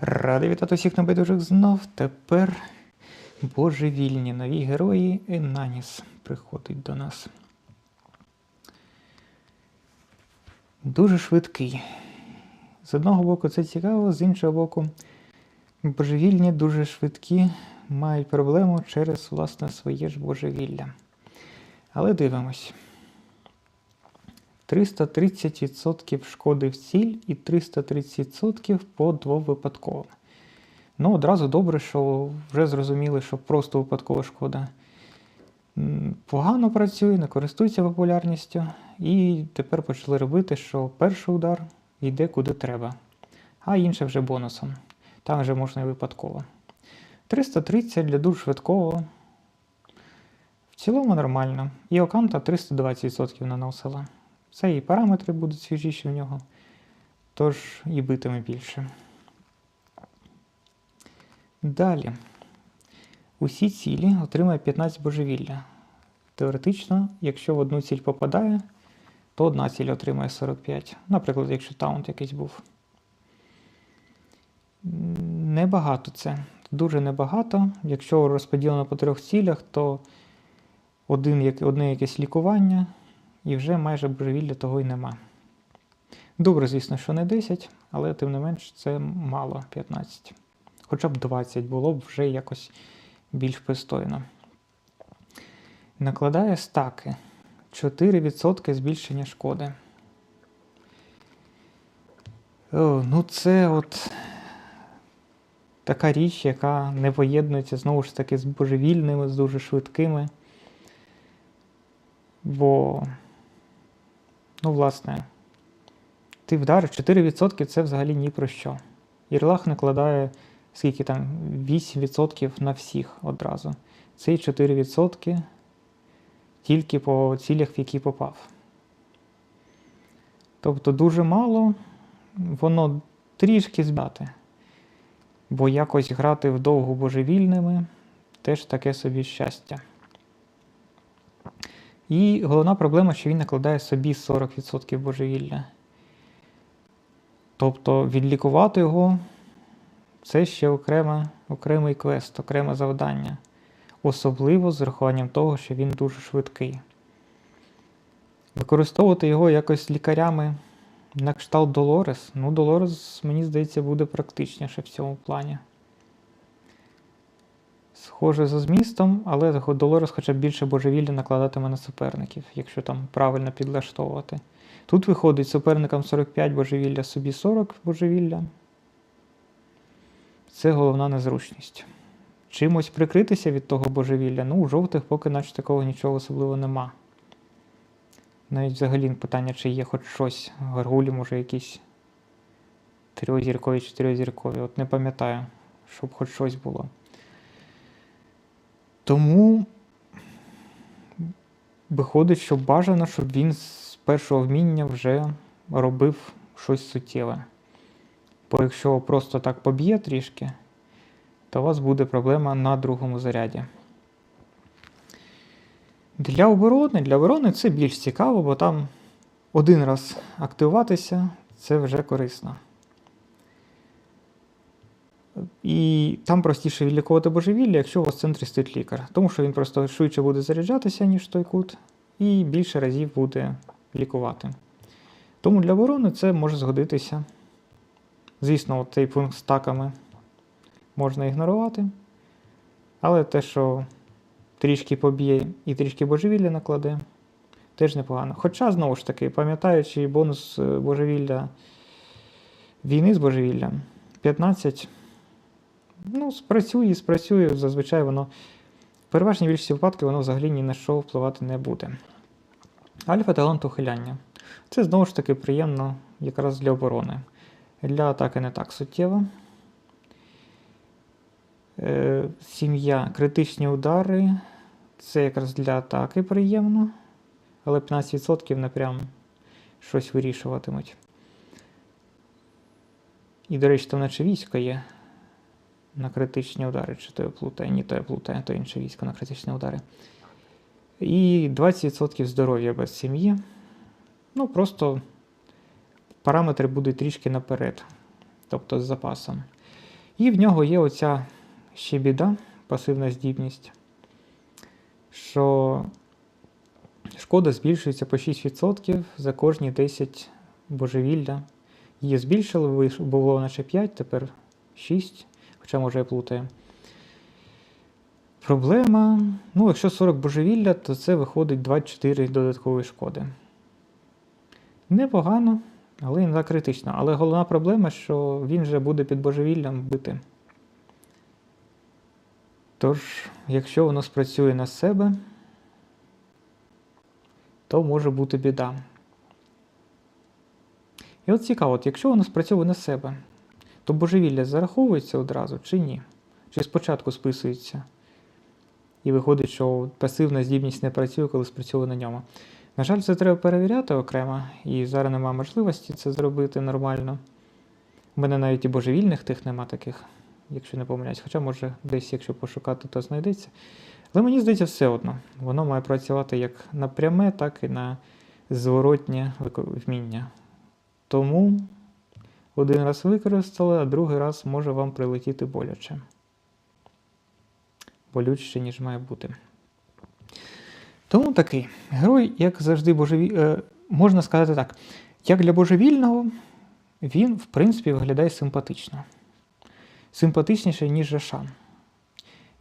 Радий вітати усіх небайдужих знов. Тепер божевільні нові герої Енаніс приходить до нас. Дуже швидкий. З одного боку, це цікаво, з іншого боку, божевільні дуже швидкі мають проблему через власне своє ж божевілля. Але дивимось. 330% шкоди в ціль і 330% по двовипадково. Ну, одразу добре, що вже зрозуміли, що просто випадкова шкода погано працює, не користується популярністю. І тепер почали робити, що перший удар йде куди треба, а інше вже бонусом. Там вже можна і випадково. 330 для дуже швидкого. В цілому нормально. І оканта 320% наносила. Це і параметри будуть свіжіші в нього, тож і битиме більше. Далі. Усі цілі отримає 15 божевілля. Теоретично, якщо в одну ціль попадає, то одна ціль отримає 45. Наприклад, якщо таунт якийсь був. Небагато це. Дуже небагато. Якщо розподілено по трьох цілях, то один, одне якесь лікування, і вже майже божевілля того й нема. Добре, звісно, що не 10, але тим не менш це мало 15. Хоча б 20 було б вже якось більш пристойно. Накладає стаки 4% збільшення шкоди. О, ну, це от така річ, яка не поєднується знову ж таки з божевільними, з дуже швидкими. Бо, ну, власне, ти вдариш 4% це взагалі ні про що. Ірлах накладає скільки там 8% на всіх одразу. Це 4% тільки по цілях, в які попав. Тобто дуже мало, воно трішки збати. Бо якось грати вдовго божевільними теж таке собі щастя. І головна проблема, що він накладає собі 40% божевілля. Тобто відлікувати його це ще окрема, окремий квест, окреме завдання. Особливо з урахуванням того, що він дуже швидкий. Використовувати його якось лікарями на кшталт Долорес. Ну, Долорес, мені здається, буде практичніше в цьому плані. Схоже за змістом, але Долорес хоча б більше божевілля накладатиме на суперників, якщо там правильно підлаштовувати. Тут виходить суперникам 45 божевілля, собі 40 божевілля. Це головна незручність. Чимось прикритися від того божевілля, ну, у жовтих поки наче такого нічого особливо нема. Навіть взагалі питання, чи є хоч щось. Гаргулі, може, якісь трьохзіркові, чотирьохзіркові. От не пам'ятаю, щоб хоч щось було. Тому виходить, що бажано, щоб він з першого вміння вже робив щось суттєве. Бо якщо просто так поб'є трішки, то у вас буде проблема на другому заряді. Для оборони, для оборони це більш цікаво, бо там один раз активуватися це вже корисно. І там простіше відлікувати божевілля, якщо у вас в центрі стоїть лікар. Тому що він просто швидше буде заряджатися, ніж той кут, і більше разів буде лікувати. Тому для оборони це може згодитися. Звісно, цей пункт з таками можна ігнорувати. Але те, що трішки поб'є і трішки божевілля накладе, теж непогано. Хоча, знову ж таки, пам'ятаючи бонус е, божевілля війни з божевіллям, 15. Ну, спрацює, спрацює, зазвичай воно. В переважній більшості випадків воно взагалі ні на що впливати не буде. Альфа талант ухиляння. Це знову ж таки приємно якраз для оборони. Для атаки не так суттєво. Е, Сім'я, критичні удари. Це якраз для атаки приємно. Але 15% не прям щось вирішуватимуть. І, до речі, там наче військо є на критичні удари, чи то я плутаю, ні то я плутаю, то інше військо на критичні удари. І 20% здоров'я без сім'ї. Ну, просто параметри будуть трішки наперед, тобто з запасом. І в нього є оця ще біда, пасивна здібність, що шкода збільшується по 6% за кожні 10 божевілля. Її збільшили, було наче 5, тепер 6, хоча може я плутаю. Проблема. Ну, якщо 40 божевілля, то це виходить 24 додаткової шкоди. Непогано, але не так критично. Але головна проблема, що він вже буде під божевіллям бити. Тож, якщо воно спрацює на себе, то може бути біда. І от цікаво, от якщо воно спрацьовує на себе, то божевілля зараховується одразу чи ні? Чи спочатку списується? І виходить, що пасивна здібність не працює, коли спрацьовує на ньому. На жаль, це треба перевіряти окремо, і зараз немає можливості це зробити нормально. У мене навіть і божевільних тих нема таких, якщо не помиляюсь. Хоча, може, десь, якщо пошукати, то знайдеться. Але мені здається, все одно. Воно має працювати як на пряме, так і на зворотнє вміння. Тому один раз використали, а другий раз може вам прилетіти боляче. Болючіше, ніж має бути. Тому такий герой, як завжди, божеві... е, можна сказати так, як для божевільного, він, в принципі, виглядає симпатично. Симпатичніше, ніж Жашан.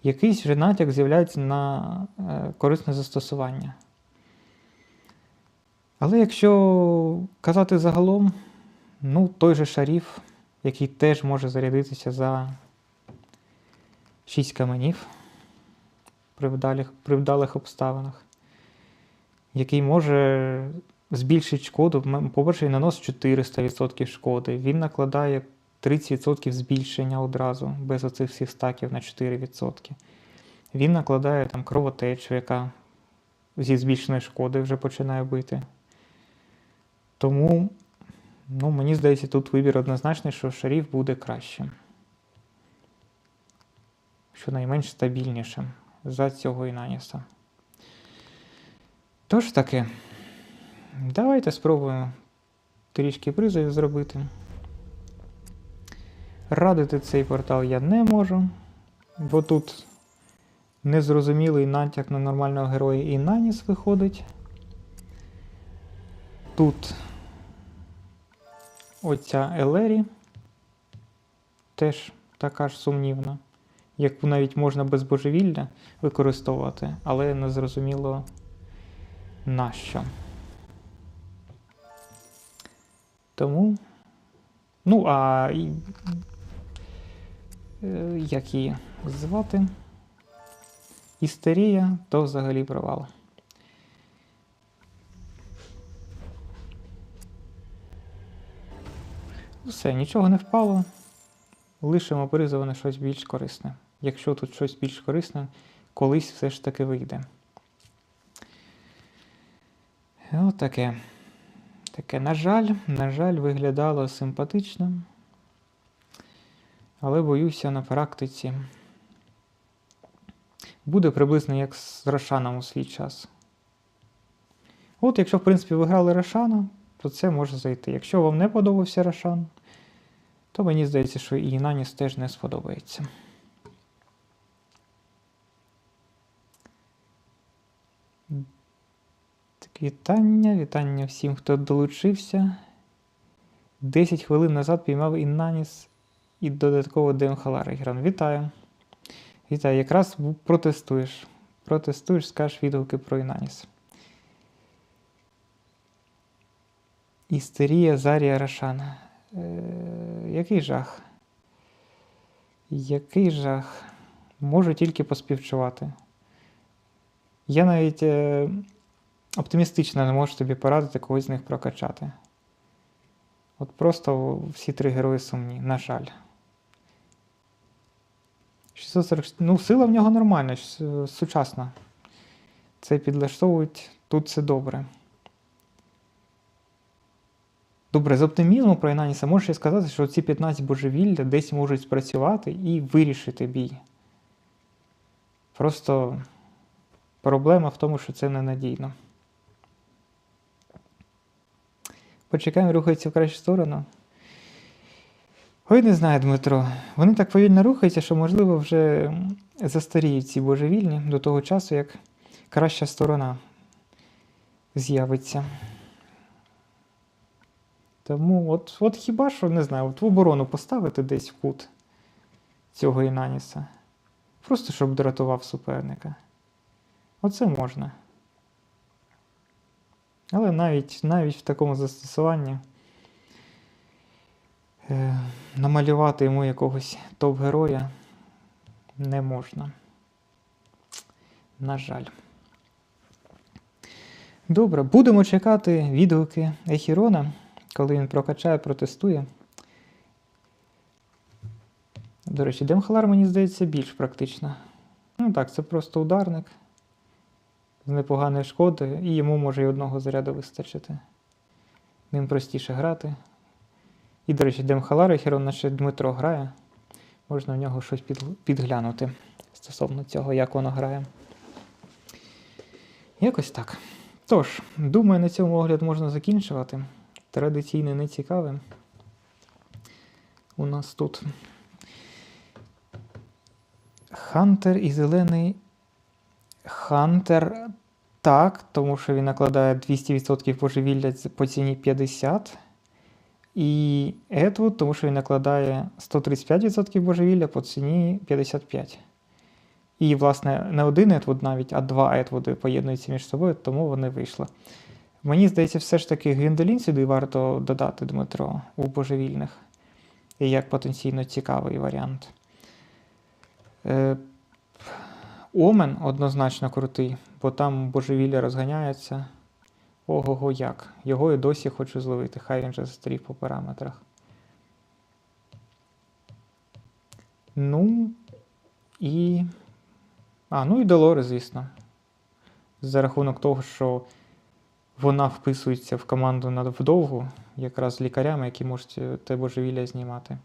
Якийсь вже натяк з'являється на е, корисне застосування. Але якщо казати загалом, ну, той же шаріф, який теж може зарядитися за 6 каменів при вдалих, при вдалих обставинах, який може збільшити шкоду, по-перше, наносить 400% шкоди, він накладає 30% збільшення одразу, без оцих всіх стаків на 4%. Він накладає там кровотечу, яка зі збільшеної шкоди вже починає бити. Тому, ну, мені здається, тут вибір однозначний, що шаріф буде кращим. Щонайменш стабільнішим за цього Інаніса. Тож таки, давайте спробуємо трішки призовів зробити. Радити цей портал я не можу, бо тут незрозумілий натяк на нормального героя і наніс виходить. Тут оця Елері теж така ж сумнівна, яку навіть можна без божевілля використовувати, але не зрозуміло нащо. Тому. Ну, а е, як її звати? Істерія, то взагалі провал. Все, нічого не впало. Лишимо призови на щось більш корисне. Якщо тут щось більш корисне, колись все ж таки вийде. Отаке. Таке, на жаль, на жаль, виглядало симпатично. Але боюся на практиці. Буде приблизно як з Рошаном у свій час. От, якщо, в принципі, ви грали Рошана, то це може зайти. Якщо вам не подобався Рошан, то мені здається, що і Наніс теж не сподобається. Так, вітання, вітання всім, хто долучився. 10 хвилин назад піймав Іннаніс і додатково Демхалар Ігран. Вітаю. Вітаю, якраз протестуєш. Протестуєш, скажеш відгуки про Інаніс. Істерія Зарія Рашана. Е, який жах? Який жах? Можу тільки поспівчувати. Я навіть е, оптимістично не можу тобі порадити когось з них прокачати. От просто всі три герої сумні, на жаль. 640, ну, сила в нього нормальна, сучасна. Це підлаштовують, тут все добре. Добре, з оптимізму про Інаніса можеш сказати, що ці 15 божевілля десь можуть спрацювати і вирішити бій. Просто проблема в тому, що це ненадійно. Почекаємо, рухається в кращу сторону. Ой, не знаю, Дмитро. Вони так повільно рухаються, що, можливо, вже застаріють ці божевільні до того часу, як краща сторона з'явиться. Тому от, от хіба що, не знаю, от в оборону поставити десь в кут цього Інаніса. Просто щоб дратував суперника. Оце можна. Але навіть, навіть в такому застосуванні е, намалювати йому якогось топ-героя не можна. На жаль. Добре, будемо чекати відгуки Ехірона, коли він прокачає, протестує. До речі, Демхалар, мені здається, більш практично. Ну так, це просто ударник з непоганою шкодою, і йому може і одного заряду вистачити. Ним простіше грати. І, до речі, Демхалар Ехірон, наче Дмитро грає. Можна в нього щось підглянути стосовно цього, як воно грає. Якось так. Тож, думаю, на цьому огляд можна закінчувати. Традиційний нецікавий. У нас тут Хантер і зелений. Хантер так, тому що він накладає 200% божевілля по ціні 50. І Едвуд, тому що він накладає 135% божевілля по ціні 55. І, власне, не один Едвуд навіть, а два Едвуди поєднуються між собою, тому вони вийшли. Мені здається, все ж таки Гвіндолін сюди варто додати Дмитро у божевільних. Як потенційно цікавий варіант. Е, Омен однозначно крутий, бо там божевілля розганяється. Ого-го як. Його і досі хочу зловити, хай він же застрів по параметрах. Ну. І. А, ну і Долори, звісно. За рахунок того, що вона вписується в команду на вдовгу, якраз лікарями, які можуть е, те божевілля знімати.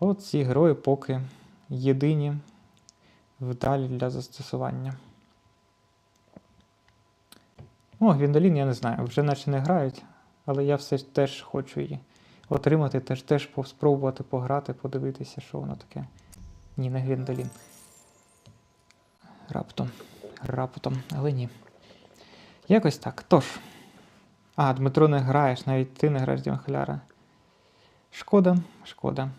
От ці герої поки єдині вдалі для застосування. О, Гвіндолін, я не знаю, вже наче не грають, але я все теж хочу її отримати, теж теж спробувати пограти, подивитися, що воно таке. Ні, не Гвіндолін. Раптом. Раптом, але ні. Якось так. Тож. А, Дмитро не граєш, навіть ти не граєш Дімахляра. Шкода, шкода.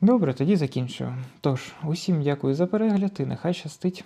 Добре, тоді закінчую. Тож, усім дякую за перегляд і нехай щастить.